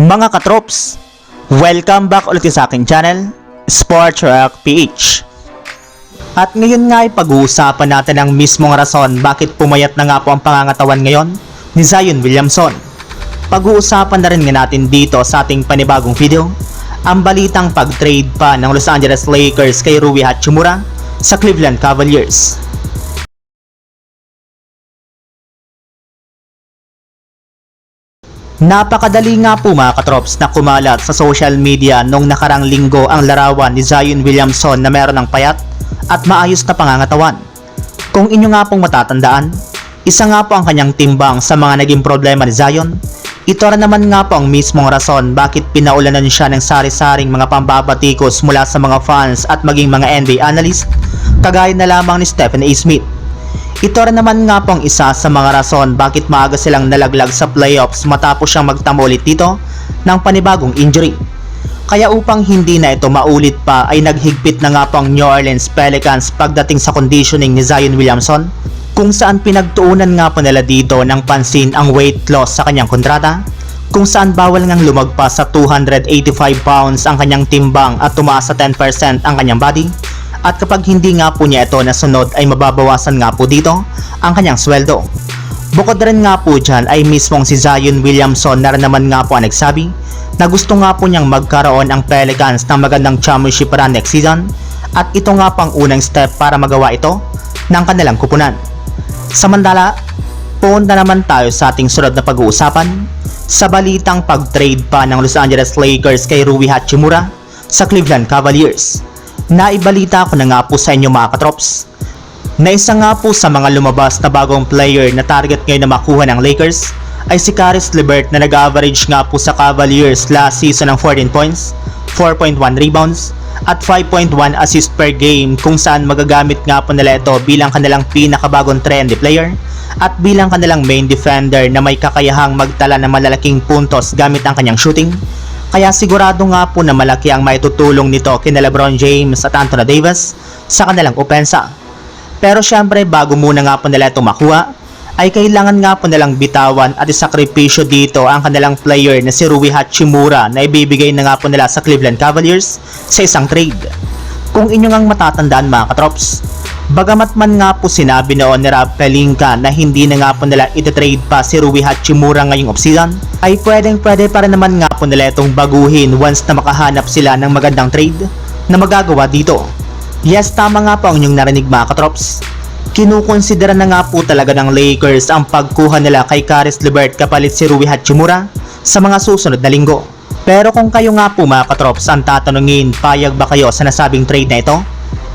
Mga katrops, welcome back ulit sa aking channel, Sports Rock PH. At ngayon nga ay pag-uusapan natin ang mismong rason bakit pumayat na nga po ang pangangatawan ngayon ni Zion Williamson. Pag-uusapan na rin nga natin dito sa ating panibagong video, ang balitang pag-trade pa ng Los Angeles Lakers kay Rui Hachimura sa Cleveland Cavaliers. Napakadali nga po mga katrops na kumalat sa social media nung nakarang linggo ang larawan ni Zion Williamson na meron ng payat at maayos na pangangatawan. Kung inyo nga pong matatandaan, isa nga po ang kanyang timbang sa mga naging problema ni Zion. Ito rin naman nga po ang mismong rason bakit pinaulanan siya ng sari-saring mga pambabatikos mula sa mga fans at maging mga NBA analyst kagaya na lamang ni Stephen A. Smith. Ito rin naman nga po ang isa sa mga rason bakit maaga silang nalaglag sa playoffs matapos siyang magtamo ulit dito ng panibagong injury. Kaya upang hindi na ito maulit pa ay naghigpit na nga po ang New Orleans Pelicans pagdating sa conditioning ni Zion Williamson kung saan pinagtuunan nga po nila dito ng pansin ang weight loss sa kanyang kontrata kung saan bawal ngang lumagpas sa 285 pounds ang kanyang timbang at tumaas sa 10% ang kanyang body at kapag hindi nga po niya ito nasunod ay mababawasan nga po dito ang kanyang sweldo. Bukod rin nga po dyan ay mismong si Zion Williamson na rin naman nga po ang nagsabi na gusto nga po niyang magkaroon ang Pelicans ng magandang championship run next season at ito nga pang unang step para magawa ito ng kanilang kupunan. Samantala, punta naman tayo sa ating sunod na pag-uusapan sa balitang pag-trade pa ng Los Angeles Lakers kay Rui Hachimura sa Cleveland Cavaliers. Naibalita ko na nga po sa inyo mga katrops na isa nga po sa mga lumabas na bagong player na target ngayon na makuha ng Lakers ay si Caris LeVert na nag-average nga po sa Cavaliers last season ng 14 points, 4.1 rebounds, at 5.1 assist per game kung saan magagamit nga po nila ito bilang kanilang pinakabagong trendy player at bilang kanilang main defender na may kakayahang magtala ng malalaking puntos gamit ang kanyang shooting. Kaya sigurado nga po na malaki ang maitutulong nito kina Lebron James at Anthony Davis sa kanilang opensa. Pero syempre bago muna nga po nila ito makuha, ay kailangan nga po nilang bitawan at isakripisyo dito ang kanilang player na si Rui Hachimura na ibibigay na nga po nila sa Cleveland Cavaliers sa isang trade. Kung inyo ngang matatandaan mga katrops, bagamat man nga po sinabi ni Rob Pelinka na hindi na nga po nila ititrade pa si Rui Hachimura ngayong offseason, ay pwedeng pwede para naman nga po nila itong baguhin once na makahanap sila ng magandang trade na magagawa dito. Yes, tama nga po ang inyong narinig mga katrops. Kinukonsidera na nga po talaga ng Lakers ang pagkuha nila kay Caris LeVert kapalit si Rui Hachimura sa mga susunod na linggo. Pero kung kayo nga po mga katrops ang tatanungin, payag ba kayo sa nasabing trade na ito?